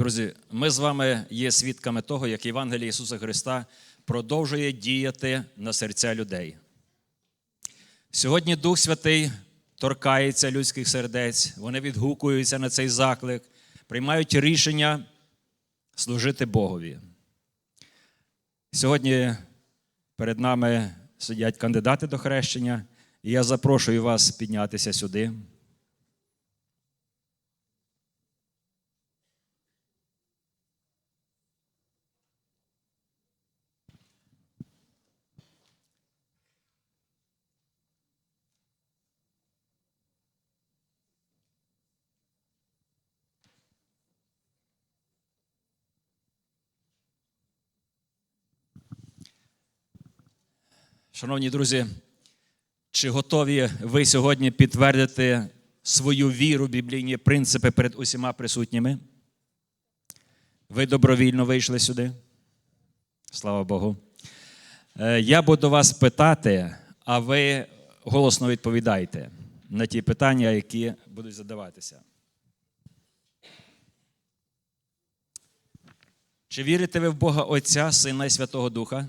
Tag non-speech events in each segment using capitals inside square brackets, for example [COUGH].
Друзі, ми з вами є свідками того, як Євангеліє Ісуса Христа продовжує діяти на серця людей. Сьогодні Дух Святий торкається людських сердець, вони відгукуються на цей заклик, приймають рішення служити Богові. Сьогодні перед нами сидять кандидати до хрещення, і я запрошую вас піднятися сюди. Шановні друзі, чи готові ви сьогодні підтвердити свою віру, біблійні принципи перед усіма присутніми? Ви добровільно вийшли сюди? Слава Богу. Е, Я буду вас питати, а ви голосно відповідайте на ті питання, які будуть задаватися. Чи вірите ви в Бога Отця, Сина і Святого Духа?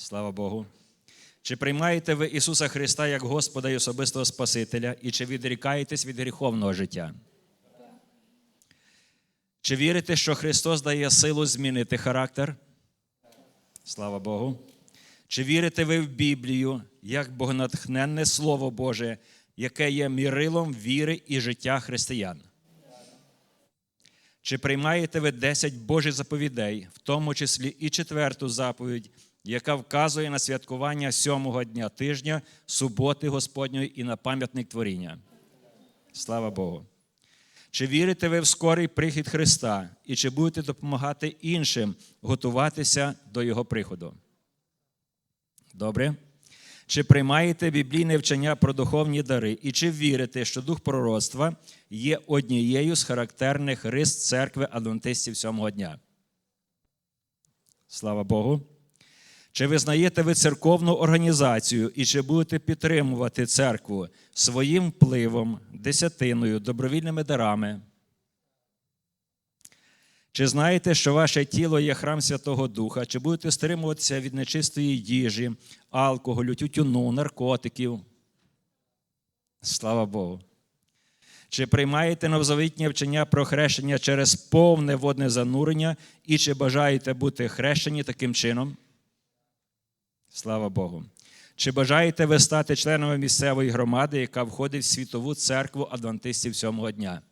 Слава Богу. Чи приймаєте ви Ісуса Христа як Господа і особистого Спасителя, і чи відрікаєтесь від гріховного життя? Чи вірите, що Христос дає силу змінити характер? Слава Богу. Чи вірите ви в Біблію як богонатхненне Слово Боже, яке є мірилом віри і життя християн? Чи приймаєте ви 10 Божих заповідей, в тому числі і четверту заповідь, яка вказує на святкування сьомого дня тижня, суботи Господньої і на пам'ятник творіння? Слава Богу. Чи вірите ви в скорий прихід Христа і чи будете допомагати іншим готуватися до Його приходу? Добре. Чи приймаєте біблійне вчення про духовні дари, і чи вірите, що дух пророцтва є однією з характерних рис церкви адвентистів сьомого дня? Слава Богу. Чи визнаєте ви церковну організацію і чи будете підтримувати церкву своїм впливом, десятиною, добровільними дарами? Чи знаєте, що ваше тіло є храм Святого Духа? Чи будете стримуватися від нечистої їжі, алкоголю, тютюну, наркотиків? Слава Богу. Чи приймаєте новозавітнє вчення про хрещення через повне водне занурення, і чи бажаєте бути хрещені таким чином? Слава Богу. Чи бажаєте ви стати членами місцевої громади, яка входить в світову церкву адвентистів сьомого дня?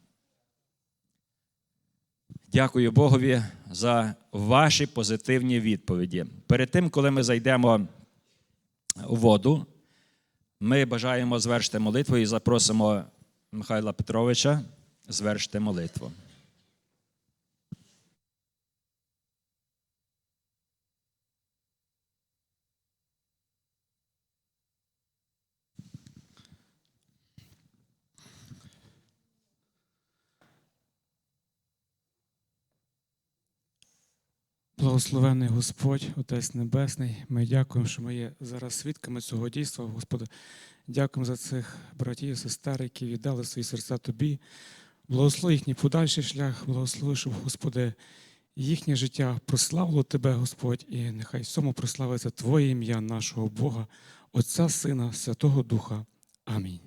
Дякую Богові за ваші позитивні відповіді. Перед тим, коли ми зайдемо у воду, ми бажаємо звершити молитву і запросимо Михайла Петровича звершити молитву. Благословений Господь, Отець Небесний, ми дякуємо, що ми є зараз свідками цього дійства, Господи. Дякуємо за цих братів і сестер, які віддали свої серця Тобі. Благослови їхній подальший шлях, благослови, щоб, Господи, їхнє життя прославило Тебе, Господь, і нехай всьому прославиться Твоє ім'я, нашого Бога, Отця, Сина, Святого Духа. Амінь.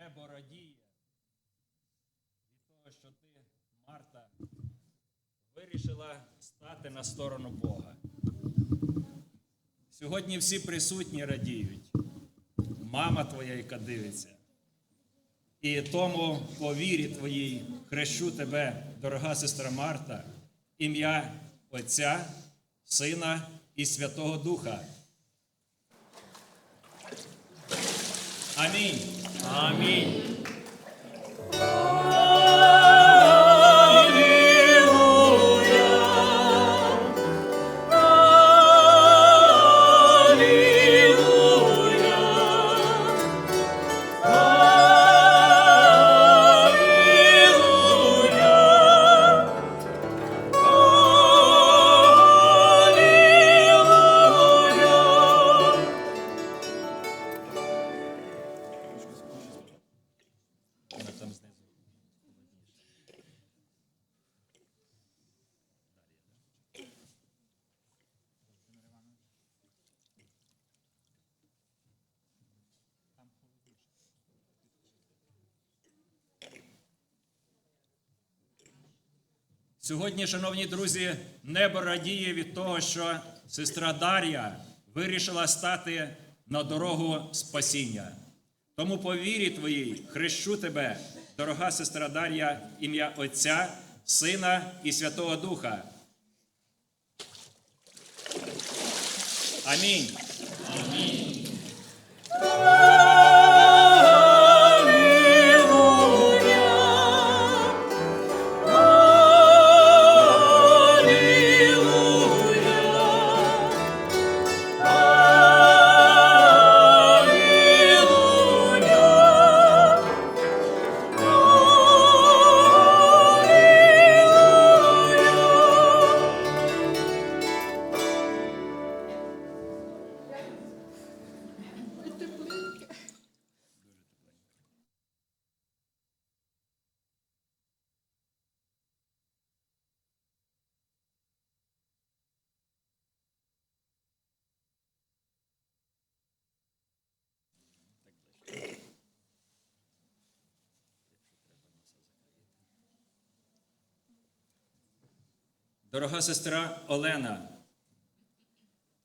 Небо радіє від того, що ти, Марта, вирішила стати на сторону Бога. Сьогодні всі присутні радіють. Мама твоя, яка дивиться. І тому по вірі твоїй хрещу тебе, дорога сестра Марта, ім'я Отця, Сина і Святого Духа. Амінь. Амінь. Сьогодні, шановні друзі, небо радіє від того, що сестра Дар'я вирішила стати на дорогу спасіння. Тому по вірі твоїй хрещу тебе, дорога сестра Дар'я, ім'я Отця, Сина і Святого Духа. Амінь. Дорога сестра Олена,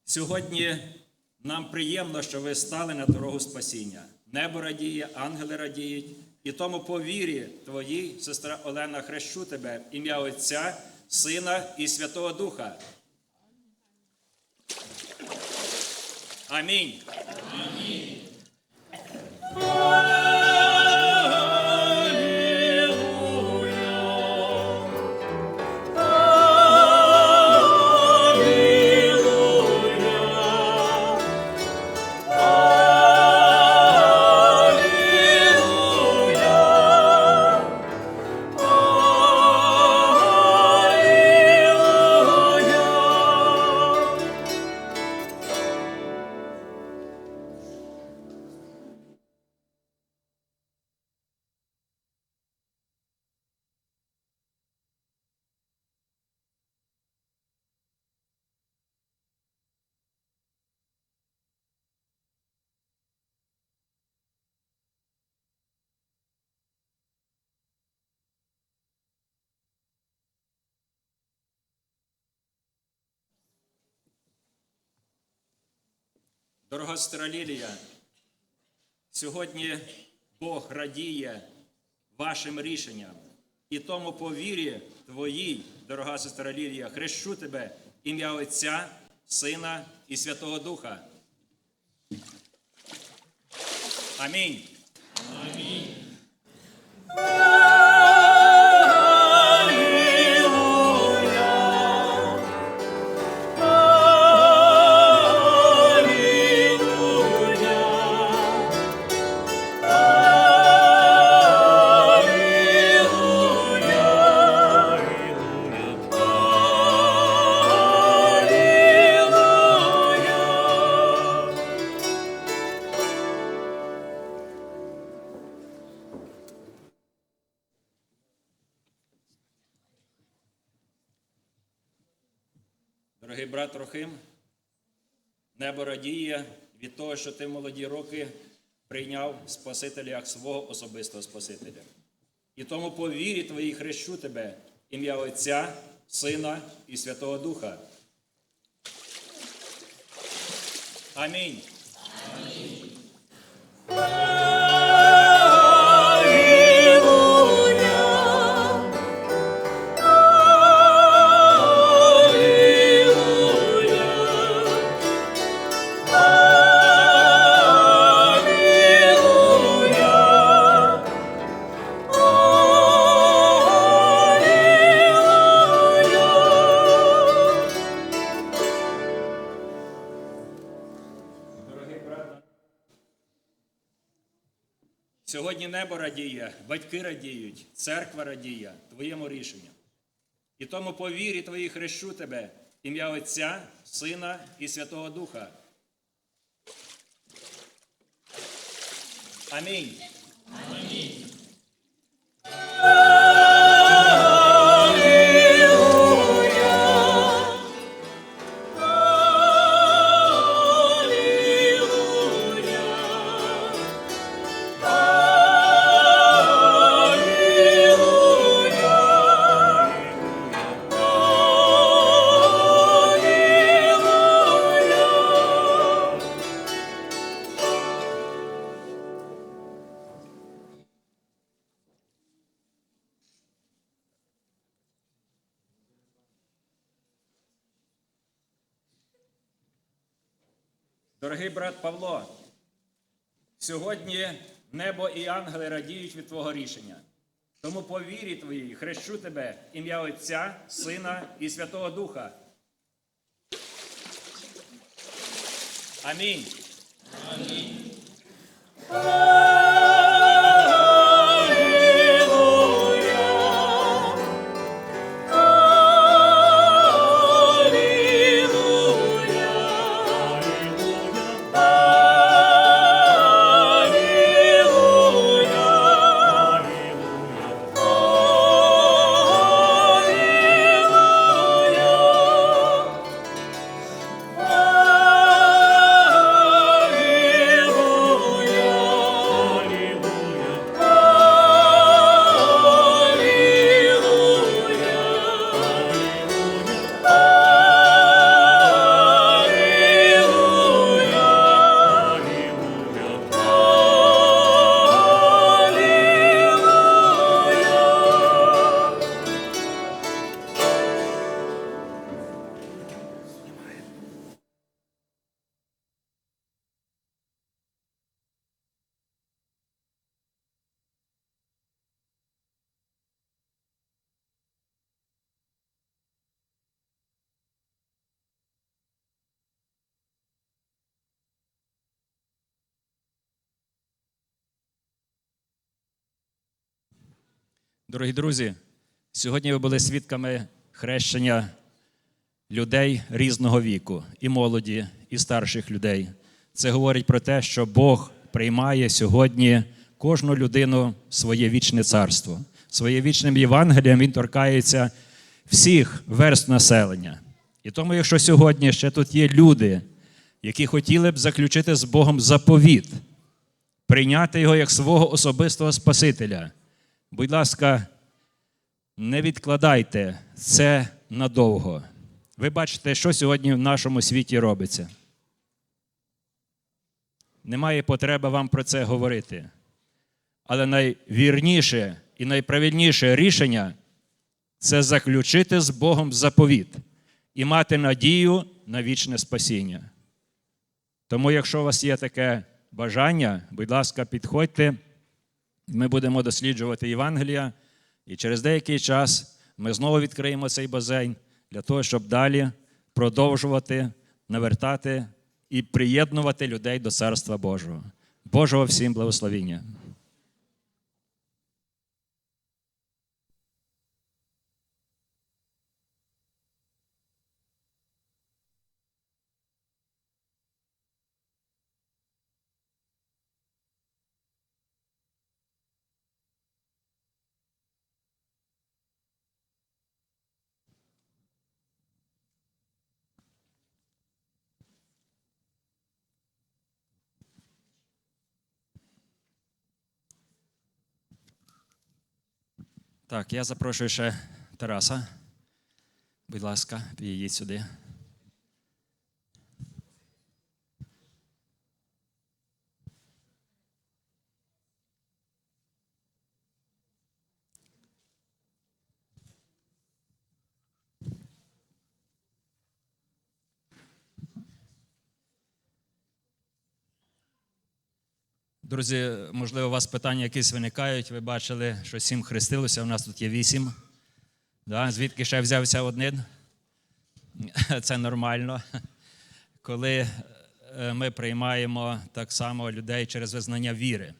сьогодні нам приємно, що ви стали на дорогу спасіння. Небо радіє, ангели радіють. І тому по вірі твоїй, сестра Олена, хрещу тебе, ім'я Отця, Сина і Святого Духа. Амінь. Дорога сестра Лілія, сьогодні Бог радіє вашим рішенням. І тому по вірі твоїй, дорога сестра Лілія, хрещу тебе ім'я Отця, Сина і Святого Духа. Амінь. Дорогий брат Рохим, небо радіє від того, що ти молоді роки прийняв Спасителя як свого особистого Спасителя. І тому по вірі твоїй хрещу тебе, ім'я Отця, Сина і Святого Духа. Амінь. Дорогий сьогодні небо радіє, батьки радіють, церква радіє твоєму рішенню. І тому по вірі твоїй хрещу тебе, ім'я Отця, Сина і Святого Духа. Амінь. Дорогий брат Павло, сьогодні небо і ангели радіють від Твого рішення. Тому по вірі твоїй хрещу тебе ім'я Отця, Сина і Святого Духа. Амінь. Дорогі друзі, сьогодні ви були свідками хрещення людей різного віку, і молоді, і старших людей. Це говорить про те, що Бог приймає сьогодні кожну людину в своє вічне царство. Своє вічним Євангелієм він торкається всіх верст населення. І тому, якщо сьогодні ще тут є люди, які хотіли б заключити з Богом заповіт, прийняти його як свого особистого Спасителя. Будь ласка, не відкладайте це надовго. Ви бачите, що сьогодні в нашому світі робиться. Немає потреби вам про це говорити. Але найвірніше і найправильніше рішення це заключити з Богом заповіт і мати надію на вічне спасіння. Тому, якщо у вас є таке бажання, будь ласка, підходьте. Ми будемо досліджувати Євангелія, і через деякий час ми знову відкриємо цей базейн для того, щоб далі продовжувати навертати і приєднувати людей до Царства Божого. Божого всім благословіння. Так, я запрошую ще Тараса. Будь ласка, підійдіть сюди. Друзі, можливо, у вас питання якісь виникають. Ви бачили, що сім хрестилося, у нас тут є вісім. Да? Звідки ще взявся один? [LAUGHS] Це нормально. Коли е, ми приймаємо так само людей через визнання віри.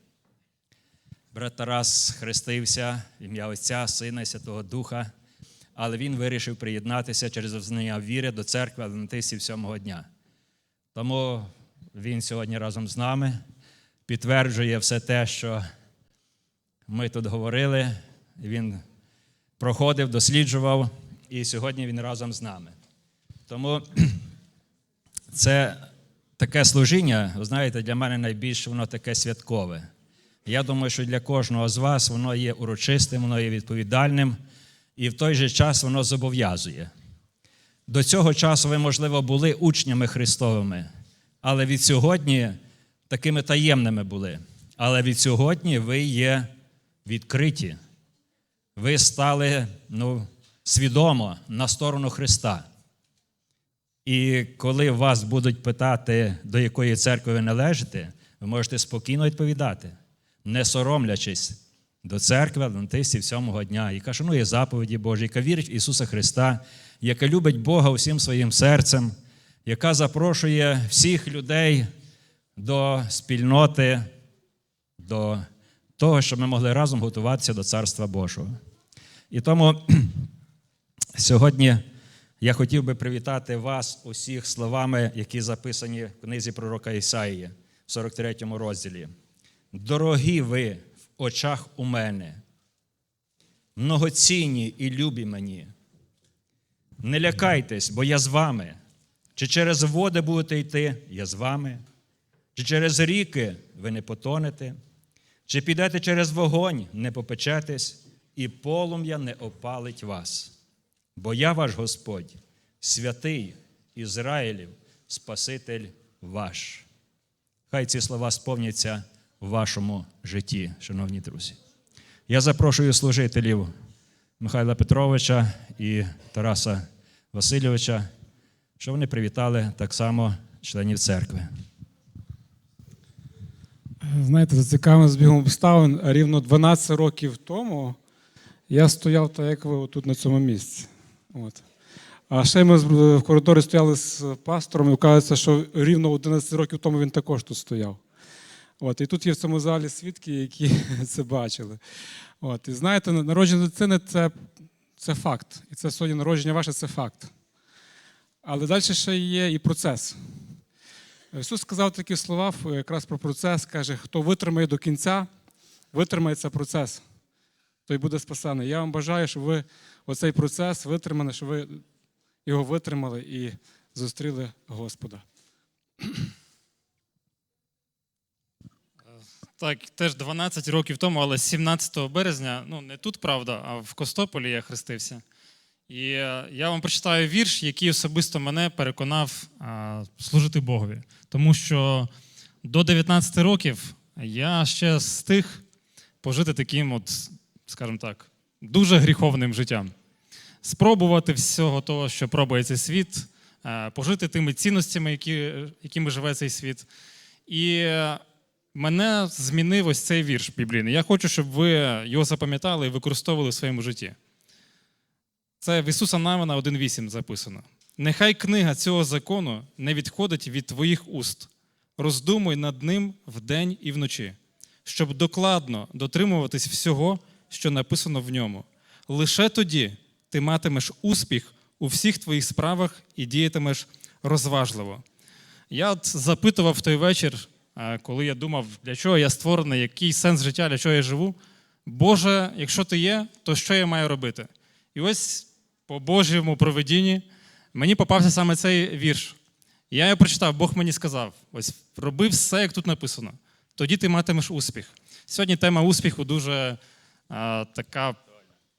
Брат Тарас хрестився ім'я Отця, Сина і Святого Духа, але він вирішив приєднатися через визнання віри до церкви Адвентистів сьомого дня. Тому він сьогодні разом з нами підтверджує все те, що ми тут говорили. Він проходив, досліджував, і сьогодні він разом з нами. Тому [CLEARS THROAT] це таке служіння, ви знаєте, для мене найбільше воно таке святкове. Я думаю, що для кожного з вас воно є урочистим, воно є відповідальним, і в той же час воно зобов'язує. До цього часу ви, можливо, були учнями Христовими, але від сьогодні такими таємними були. Але від сьогодні ви є відкриті. Ви стали ну, свідомо на сторону Христа. І коли вас будуть питати, до якої церкви ви належите, ви можете спокійно відповідати, не соромлячись до церкви адвентистів сьомого дня, яка шанує заповіді Божі, яка вірить в Ісуса Христа, яка любить Бога усім своїм серцем, яка запрошує всіх людей до спільноти, до того, щоб ми могли разом готуватися до Царства Божого. І тому [CLEARS THROAT] сьогодні я хотів би привітати вас усіх словами, які записані в книзі пророка Ісаїї в 43 розділі. Дорогі ви в очах у мене, многоцінні і любі мені. Не лякайтесь, бо я з вами. Чи через води будете йти, я з вами. Чи через ріки ви не потонете, чи підете через вогонь, не попечетесь, і полум'я не опалить вас. Бо я ваш Господь, святий Ізраїлів, Спаситель ваш. Хай ці слова сповняться в вашому житті, шановні друзі. Я запрошую служителів Михайла Петровича і Тараса Васильовича, щоб вони привітали так само членів церкви. Знаєте, за цікавим збігом обставин рівно 12 років тому я стояв так, як ви тут на цьому місці. От. А ще ми в коридорі стояли з пастором, і вказується, що рівно 11 років тому він також тут стояв. От. І тут є в цьому залі свідки, які [LAUGHS] це бачили. От. І знаєте, народження дитини це, це факт. І це сьогодні народження ваше це факт. Але далі ще є і процес. Ісус сказав такі слова е, якраз про процес, каже, хто витримає до кінця, витримає цей процес, той буде спасений. Я вам бажаю, щоб ви оцей процес витримали, щоб ви його витримали і зустріли Господа. Так, теж 12 років тому, але 17 березня, ну не тут, правда, а в Костополі я хрестився. І е, я вам прочитаю вірш, який особисто мене переконав служити Богові. Тому що до 19 років я ще встиг пожити таким, от, скажімо так, дуже гріховним життям. Спробувати всього того, що пробує цей світ, е, пожити тими цінностями, які, якими живе цей світ. І е, мене змінив ось цей вірш біблійний. Я хочу, щоб ви його запам'ятали і використовували в своєму житті. Це в Ісуса Навина 1.8 записано. Нехай книга цього закону не відходить від твоїх уст. Роздумуй над ним вдень і вночі, щоб докладно дотримуватись всього, що написано в ньому. Лише тоді ти матимеш успіх у всіх твоїх справах і діятимеш розважливо. Я от запитував той вечір, коли я думав, для чого я створений, який сенс життя, для чого я живу. Боже, якщо ти є, то що я маю робити? І ось по Божому проведінні мені попався саме цей вірш. Я його прочитав, Бог мені сказав: ось роби все, як тут написано. Тоді ти матимеш успіх. Сьогодні тема успіху дуже а, така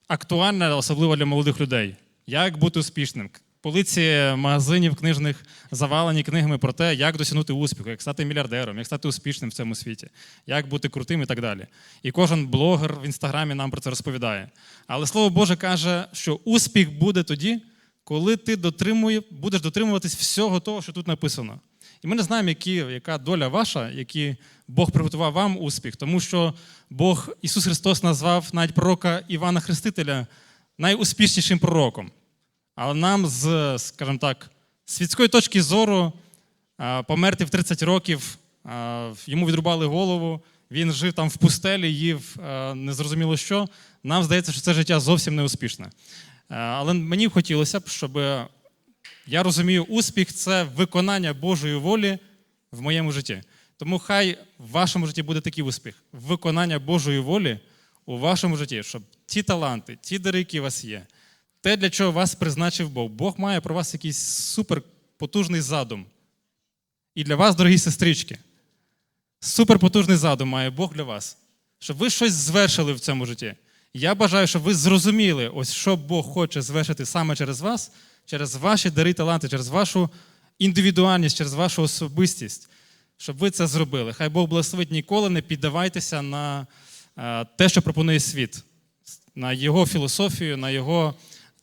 актуальна, особливо для молодих людей. Як бути успішним? Полиці магазинів книжних завалені книгами про те, як досягнути успіху, як стати мільярдером, як стати успішним в цьому світі, як бути крутим і так далі. І кожен блогер в інстаграмі нам про це розповідає. Але слово Боже каже, що успіх буде тоді, коли ти дотримує, будеш дотримуватись всього того, що тут написано. І ми не знаємо, які, яка доля ваша, які Бог приготував вам успіх, тому що Бог Ісус Христос назвав навіть пророка Івана Хрестителя найуспішнішим пророком. Але нам з, скажімо так, світської точки зору померти в 30 років, йому відрубали голову, він жив там в пустелі, їв незрозуміло що. Нам здається, що це життя зовсім не успішне. Але мені б хотілося б, щоб я розумію, успіх це виконання Божої волі в моєму житті. Тому хай в вашому житті буде такий успіх виконання Божої волі у вашому житті, щоб ті таланти, ті дари, які у вас є, те, для чого вас призначив Бог. Бог має про вас якийсь суперпотужний задум. І для вас, дорогі сестрички, суперпотужний задум має Бог для вас, щоб ви щось звершили в цьому житті. Я бажаю, щоб ви зрозуміли, ось що Бог хоче звершити саме через вас, через ваші дари таланти, через вашу індивідуальність, через вашу особистість, щоб ви це зробили. Хай Бог благословить ніколи не піддавайтеся на е, те, що пропонує світ, на його філософію, на його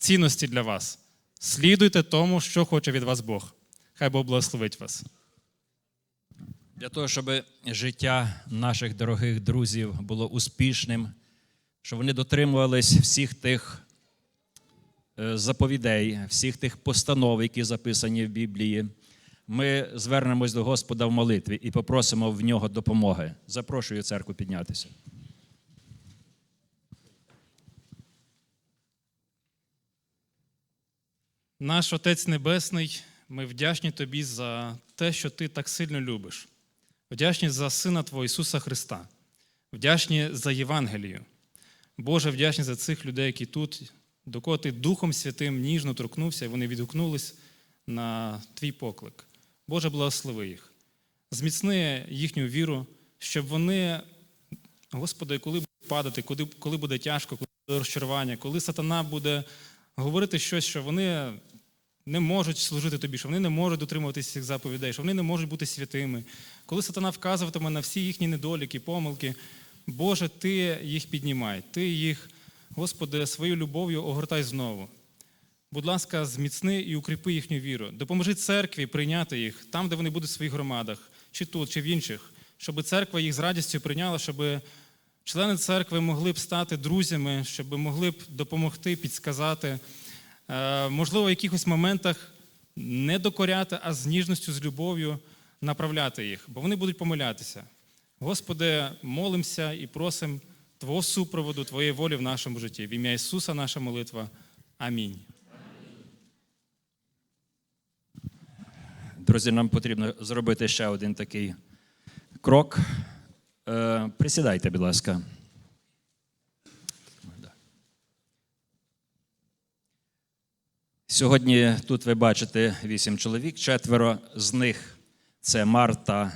цінності для вас. Слідуйте тому, що хоче від вас Бог. Хай Бог благословить вас. Для того, щоб життя наших дорогих друзів було успішним, щоб вони дотримувались всіх тих е, заповідей, всіх тих постанов, які записані в Біблії, ми звернемось до Господа в молитві і попросимо в нього допомоги. Запрошую церкву піднятися. Наш Отець Небесний, ми вдячні Тобі за те, що Ти так сильно любиш. Вдячні за Сина Твого Ісуса Христа, вдячні за Євангелію. Боже, вдячні за цих людей, які тут, до кого Ти Духом Святим ніжно торкнувся, і вони відгукнулись на Твій поклик. Боже, благослови їх, зміцни їхню віру, щоб вони, Господи, коли будуть падати, коли, буде тяжко, коли буде розчарування, коли сатана буде говорити щось, що вони не можуть служити тобі, що вони не можуть дотримуватися цих заповідей, що вони не можуть бути святими. Коли сатана вказуватиме на всі їхні недоліки, помилки, Боже, Ти їх піднімай, Ти їх, Господи, своєю любов'ю огортай знову. Будь ласка, зміцни і укріпи їхню віру. Допоможи церкві прийняти їх там, де вони будуть в своїх громадах, чи тут, чи в інших, щоб церква їх з радістю прийняла, щоб члени церкви могли б стати друзями, щоб могли б допомогти, підсказати. Е, Можливо, в якихось моментах не докоряти, а з ніжністю, з любов'ю направляти їх, бо вони будуть помилятися. Господи, молимося і просимо Твого супроводу, Твоєї волі в нашому житті. В ім'я Ісуса наша молитва. Амінь. Друзі, нам потрібно зробити ще один такий крок. Е, Присідайте, будь ласка. Сьогодні тут ви бачите вісім чоловік, четверо з них це Марта,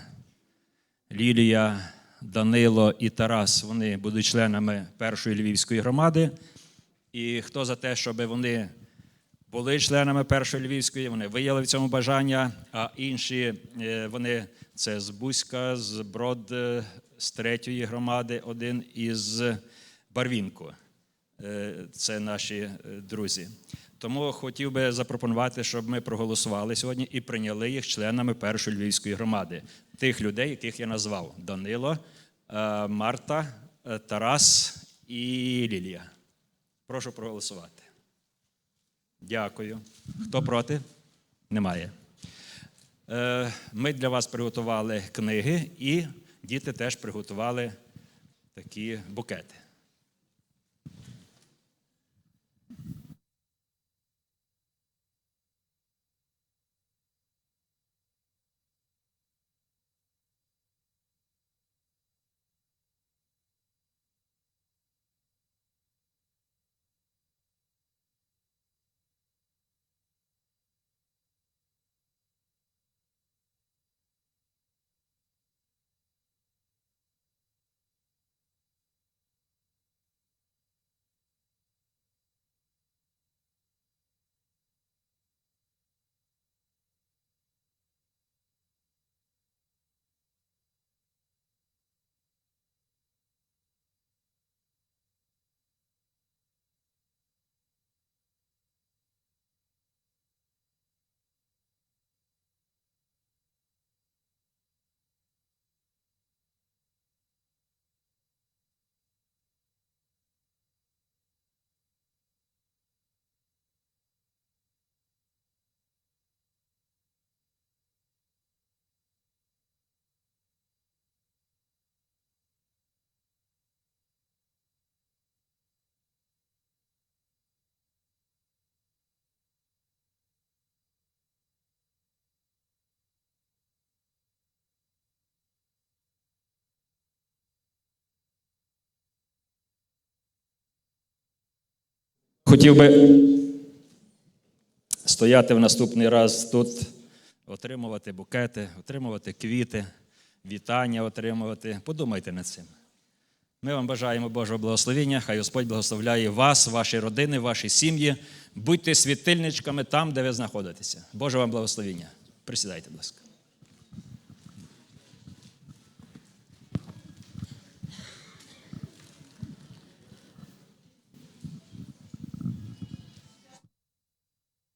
Лілія, Данило і Тарас. Вони будуть членами першої львівської громади. І хто за те, щоб вони були членами першої львівської, вони виявили в цьому бажання, а інші е, вони це з Бузька, з Брод, е, з третьої громади, один із Барвінку. Е, Це наші друзі. Тому хотів би запропонувати, щоб ми проголосували сьогодні і прийняли їх членами першої львівської громади. Тих людей, яких я назвав: Данило, е, Марта, е, Тарас і Лілія. Прошу проголосувати. Дякую. Хто проти? Немає. Е, Ми для вас приготували книги, і діти теж приготували такі букети. Хотів би стояти в наступний раз тут, отримувати букети, отримувати квіти, вітання отримувати. Подумайте над цим. Ми вам бажаємо Божого благословення. Хай Господь благословляє вас, ваші родини, ваші сім'ї. Будьте світильничками там, де ви знаходитеся. Боже вам благословення. Присідайте, будь ласка.